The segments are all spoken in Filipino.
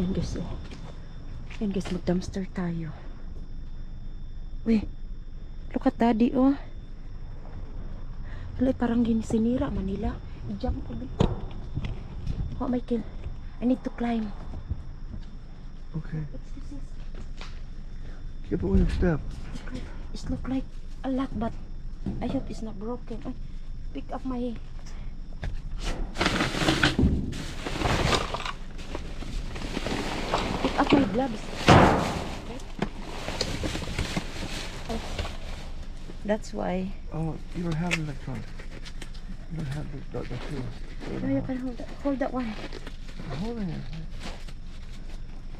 Yan guys, oh. Yan guys, mag-dumpster tayo. Uy, look at daddy, oh. Wala, parang ginisinira, Manila. I-jump ko dito. Oh, Michael. I need to climb. Okay. What's this? is? Careful when you step. It look like a lot, but I hope it's not broken. Pick up my... up my gloves. Oh, That's why. Oh, you don't have electronic. You don't have the, the, the tools. No, you can hold that, hold that one. I'm holding it.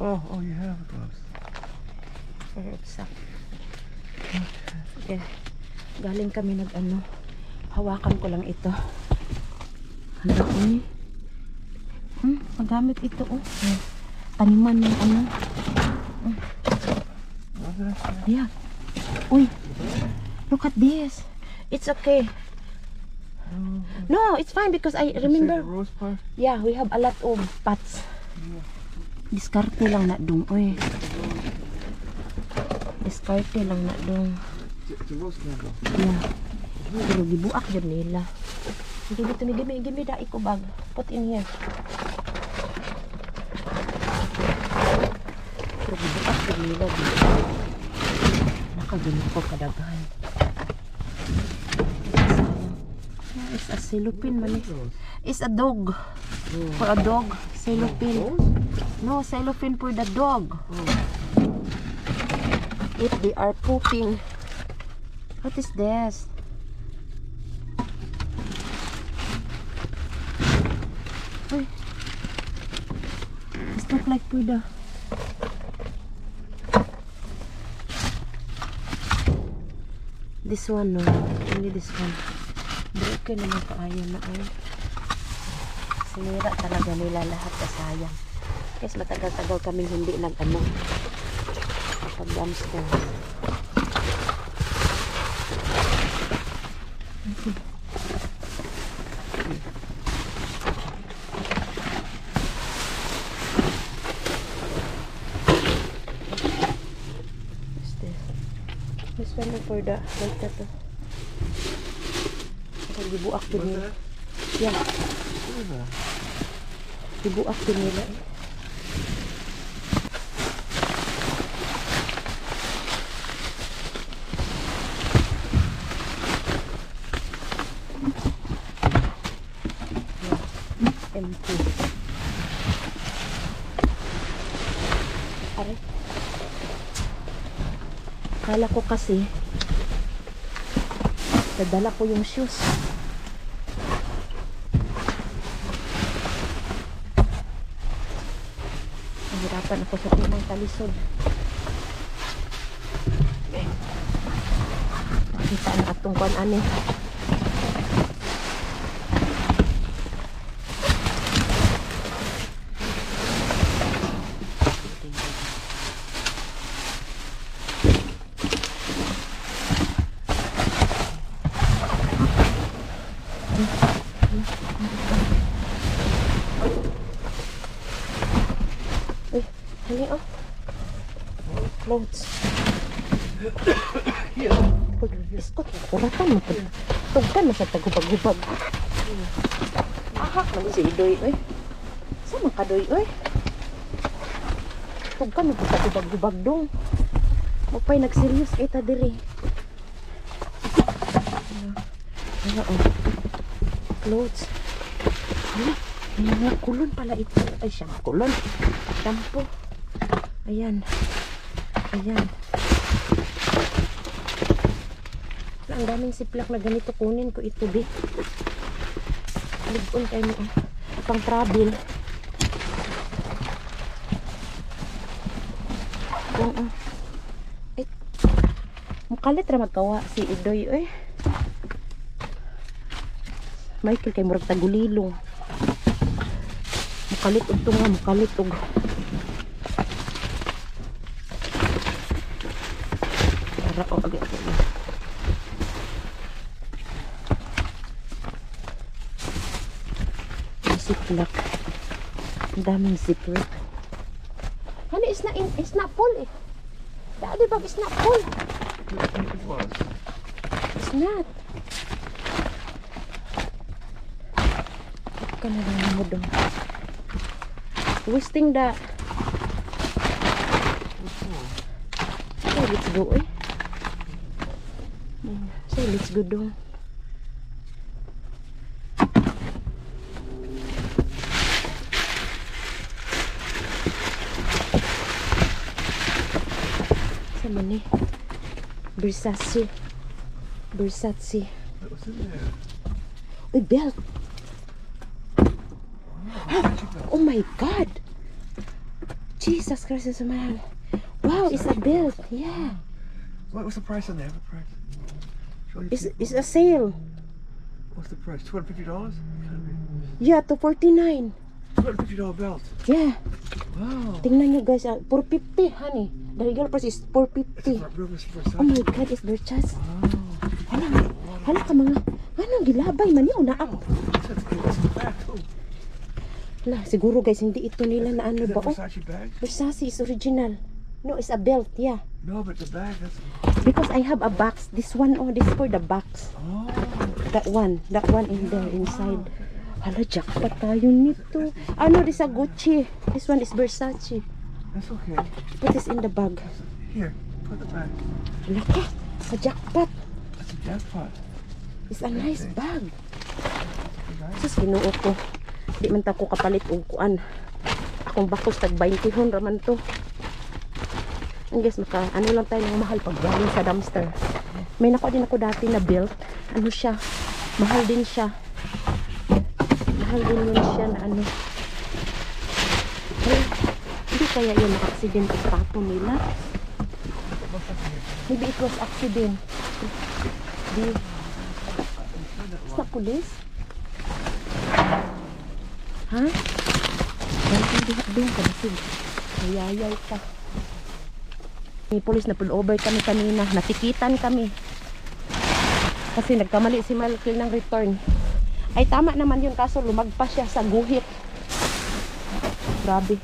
Oh, oh, you have gloves. For rucksack. Okay. Galing kami nag ano. Hawakan ko lang ito. Handa ko ni. Hmm, magamit ito oh. Taniman ng ano. Yeah. Uy. Look at this. It's okay. No, it's fine because I remember. Yeah, we have a lot of pots. Diskarte lang na dong. Uy. Diskarte lang na dong. Yeah. Pero gibuak yun nila. Give it to me, give me, give me the eco bag. Put in here. Nila. gibuak. Nakagulo ko kadaghan. Ah, It's a cellophane man. It's a dog. For a dog. Those? No, cellophane for the dog. If they are pooping. What is this? Uy. This look like for the... This one, no. Only this one. Broken naman kaayo na ay. Sinira talaga nila lahat kasayang. Kasi matagal-tagal kaming hindi nag ano. Kapag dumpster. What's this? This one for the like that. oh. Kapag gibuak din nila. Yeah, gibuak din nila. Kala ko kasi dadala ko yung shoes. Nahirapan ako sa pinang talisod. Makita na atong kwan Uy, hani oh. Clothes. Pag iskot, kuratan mo pag tugkan na sa tagubag-ubag. Ahak naman si Idoy, oy. Saan man ka, Doy, oy? Tugkan mo sa tagubag-ubag dong. Mupay nagseryos kay ta diri. Ano, oh. Clothes. Hala, mga kulon pala ito. Ay, siyang kulon. Shampoo. Ayan. Ayan. Ang daming siplak na ganito kunin ko ito, di. Ligon kayo mo. ah. Pang travel. Yan, ah. Ay. Mukalit ra magkawa si Idoy, eh. Michael kay murag tagulilong. Mukalit og tunga, mukalit og Para o agi. Ziplak. Ang daming zipper. Honey, it's not, in, it's not full eh. Daddy bag is not full. It was? It's not. Ka na lang mo doon. Wasting the... Okay, let's go eh. Say, let's go doon. Sa man eh. Versace. Versace. What was in there? Belt. Oh my God. Jesus Christ, man. Wow, it's a belt. Yeah. What was the price on there? What price? It's, it's a sale. What's the price? Two hundred fifty dollars. Yeah, to 49. Two hundred fifty dollar belt. Yeah. Wow. Tingnan nyo guys. ah, 450, honey. The regular price is 450. ver- real Versace. Oh my God, it's Versace. Wow. Hala, hala ka mga, ano, gilabay man yun. Na, Wow. Hala, siguro guys, hindi ito nila na ano ba? Oh, Versace bag? Versace is original. No, it's a belt, yeah. No, but the bag. That's. Because I have a box. This one, oh, this is for the box. Oh. That one, that one in there inside. Hala, jackpot tayo nito. Ano, this a Gucci. This one is Versace. That's okay. Put this in the bag. Here, put the bag. Hala ka, sa jackpot. That's a jackpot. It's a nice bag. Sus, ginuo ko. Di man ta ko kapalit og kuan. Akong bakos tag 20 hon raman to. Ang guys, maka, ano lang tayo ng mahal pag galing sa dumpster. May nako din ako dati na belt. Ano siya? Mahal din siya. Mahal din yun siya na ano. Ay, hindi kaya yun accident ang tapo nila. Maybe it was accident. Di. Sa police? Ha? Dahil diha doon ka nasig. Mayayay ka. May polis na pull over kami kanina. Natikitan kami. Kasi nagkamali si Malcolm ng return. Ay tama naman yun kaso lumagpas siya sa guhit. Grabe.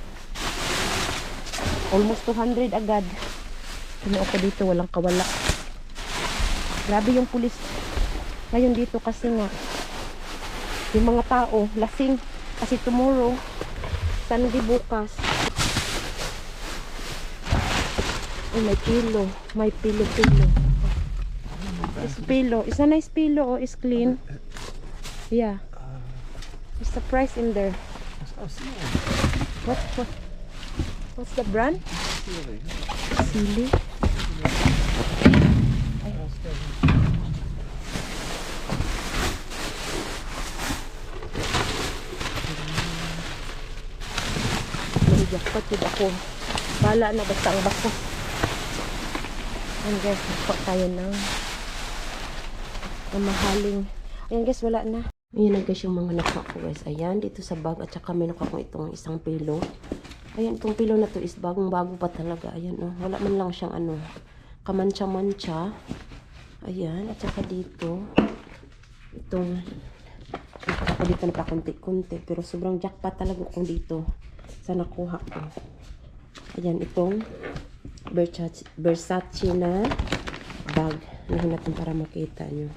Almost 200 agad. Pinuo ko dito walang kawala. Grabe yung pulis. Ngayon dito kasi nga yung mga tao lasing kasi tomorrow Sunday bukas. Oh may pillow. May pillow it's pillow. It's a nice pillow oh it's clean. Yeah. It's the price in there? What what? What's the brand? Ceiling. Silly may jackpot yun ako. Bala na basta ang bako. Ayan guys nakuha tayo ng ng mahaling ayan guys wala na. Ayan na guys yung mga nakuha ko guys. Ayan dito sa bag. At saka may nakuha ko itong isang pilo ayan itong pilo na to is bagong bago pa talaga. Ayan oh wala man lang siyang ano kamantsa mancha ayan at saka dito itong ako dito na pa konti-konti pero sobrang jackpot talaga ko dito sa nakuha ko. Ayan itong Versace, na bag na natin para makita nyo.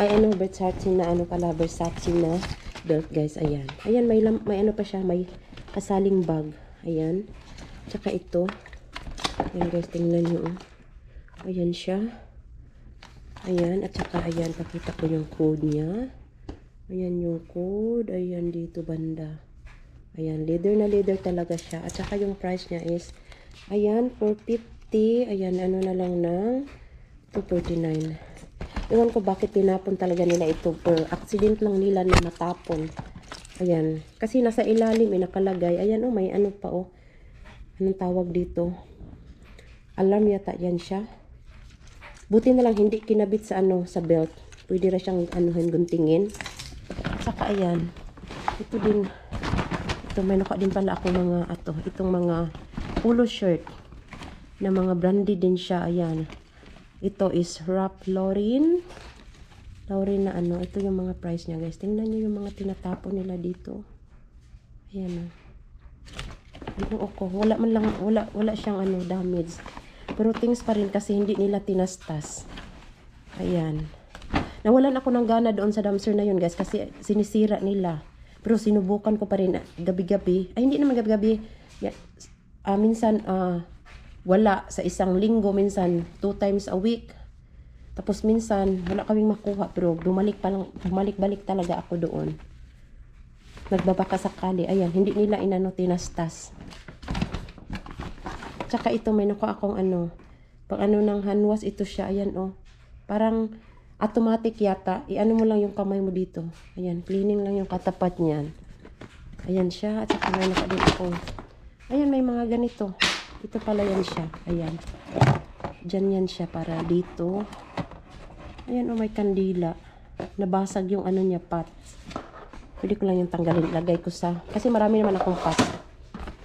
Ay ano Versace na ano pala Versace na belt guys. Ayan. Ayan may, may ano pa siya may kasaling bag. Ayan. Tsaka ito. Ayan guys tingnan nyo oh. ayan siya. Ayan at saka ayan pakita ko yung code niya. Ayan yung code. Ayan dito banda Ayan, leather na leather talaga siya. At saka yung price niya is, ayan, 450. Ayan, ano na lang ng 249. Iwan ko bakit tinapon talaga nila ito. Per accident lang nila na matapon. Ayan. Kasi nasa ilalim, may nakalagay. Ayan, oh, may ano pa, oh. Anong tawag dito? Alarm yata yan siya. Buti na lang hindi kinabit sa ano, sa belt. Pwede na siyang anuhin, guntingin. Saka ayan. Ito din, ito may nakuha din pala ako mga ato itong mga polo shirt na mga branded din siya ayan ito is Ralph Lauren Lauren na ano ito yung mga price niya guys tingnan niyo yung mga tinatapon nila dito ayan oh. Ginoo ko. Wala man lang, wala, wala siyang ano, damage. Pero things pa rin kasi hindi nila tinastas. Ayan. Nawalan ako ng gana doon sa dumpster na yun guys kasi sinisira nila. Pero sinubukan ko pa rin gabi-gabi. Ay hindi naman gabi-gabi. Ah, minsan ah, wala sa isang linggo. Minsan two times a week. Tapos minsan wala kaming makuha pero bumalik pa lang, bumalik-balik talaga ako doon. Nagbabaka sakali. Ayan, hindi nila inano tinastas. Tsaka ito may nakuha akong ano. Pag ano ng handwash ito siya. Ayan oh. Parang automatic yata. I-ano mo lang yung kamay mo dito. Ayan, cleaning lang yung katapat niyan. Ayan siya. At saka may naka ako. Ayan, may mga ganito. Ito pala yan siya. Ayan. Diyan yan siya para dito. Ayan, oh, may kandila. Nabasag yung ano niya, pot. Pwede ko lang yung tanggalin. Lagay ko sa... Kasi marami naman akong pot.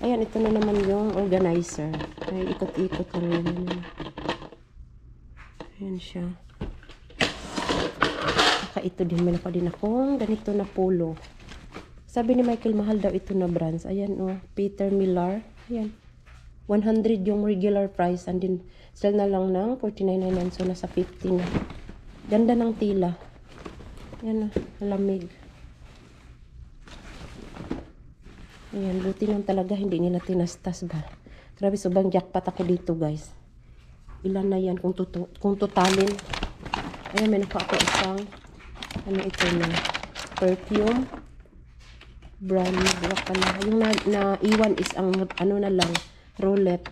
Ayan, ito na naman yung organizer. Ay, ikot-ikot lang yun. Ayan siya. Saka ito din, may naka din akong ganito na polo. Sabi ni Michael, mahal daw ito na brands. Ayan, oh, Peter Millar. Ayan. 100 yung regular price. And then, sell na lang ng 49.99. So, nasa 50 na. Ganda ng tila. Ayan, oh, malamig. Ayan, buti lang talaga hindi nila tinastas ba. Grabe, sobrang jackpot ako dito, guys. Ilan na yan kung, tutu kung totalin. Ayan, may nakuha ako isang ano ito na perfume brand black pala. Yung na, naiwan is ang ano na lang roulette.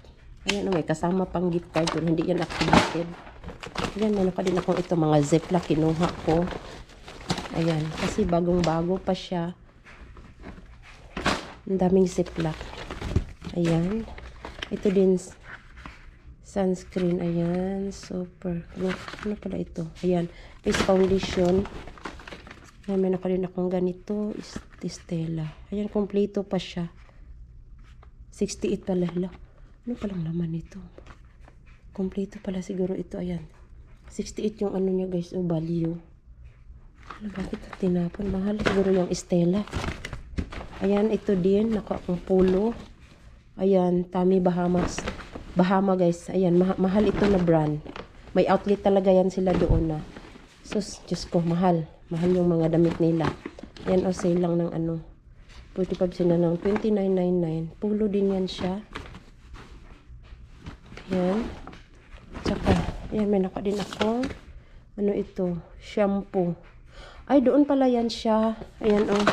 Ayan, may kasama pang gift card pero hindi yan activated. Ayan, meron pa din akong ito mga ziplock kinuha ko. Ayan, kasi bagong-bago pa siya. Ang daming ziplock. Ayan. Ito din sunscreen. Ayan. Super. Go. Ano pala ito? Ayan. Face foundation. Ayan, may naka rin akong ganito. Stella. Ayan, kompleto pa siya. 68 pala. Hala. Ano palang laman nito? Kompleto pala siguro ito. Ayan. 68 yung ano niya guys. O value. Ano, bakit ito tinapon? Mahal siguro yung Stella. Ayan, ito din. Nakuha akong polo. Ayan, Tommy Bahamas. Bahama guys. Ayan, ma- mahal ito na brand. May outlet talaga yan sila doon na. Sus, Diyos ko, mahal. Mahal yung mga damit nila. Ayan, o sale lang ng ano. 45 sila ng 29.99. Polo din yan siya. Ayan. Tsaka, ayan, may naka din ako. Ano ito? Shampoo. Ay, doon pala yan siya. Ayan, oh.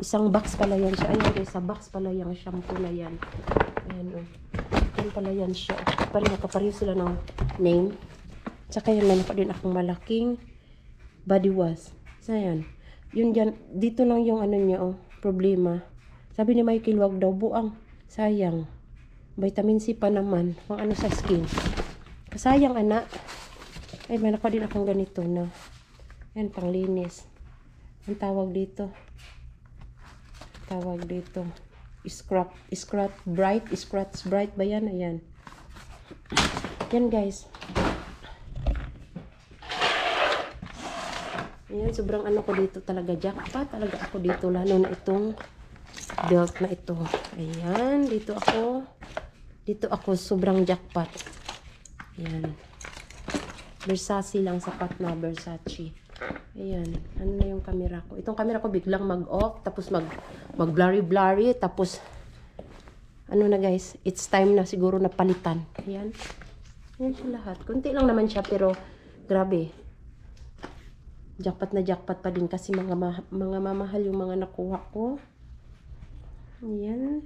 Isang box pala yan siya. Ayan, guys, sa box pala yung shampoo na yan. Ayan, oh. Ayan pala yan siya. Parang nakapareho sila ng name. Tsaka yan, meron pa din akong malaking body wash. So, ayan. Yun dyan, dito lang yung ano niya, oh, problema. Sabi ni Michael, wag daw buang. Sayang. Vitamin C pa naman. Kung ano sa skin. Sayang, anak. Ay, meron pa din akong ganito na. Yan, panglinis. Ang tawag dito. Tawag dito. Scrap, scrap bright, scratch bright ba yan? Ayan. Yan guys. Ayan, sobrang ano ko dito talaga. Jackpot talaga ako dito. Lalo na itong belt na ito. Ayan, dito ako. Dito ako sobrang jackpot. Ayan. Versace lang sapat na Versace. Ayan, ano na yung camera ko. Itong camera ko biglang mag-off, tapos mag mag blurry blurry, tapos ano na guys, it's time na siguro na palitan. Ayan. Ayan siya lahat. Kunti lang naman siya pero grabe. Jackpot na jackpot pa din kasi mga mga mamahal yung mga nakuha ko. Ayan.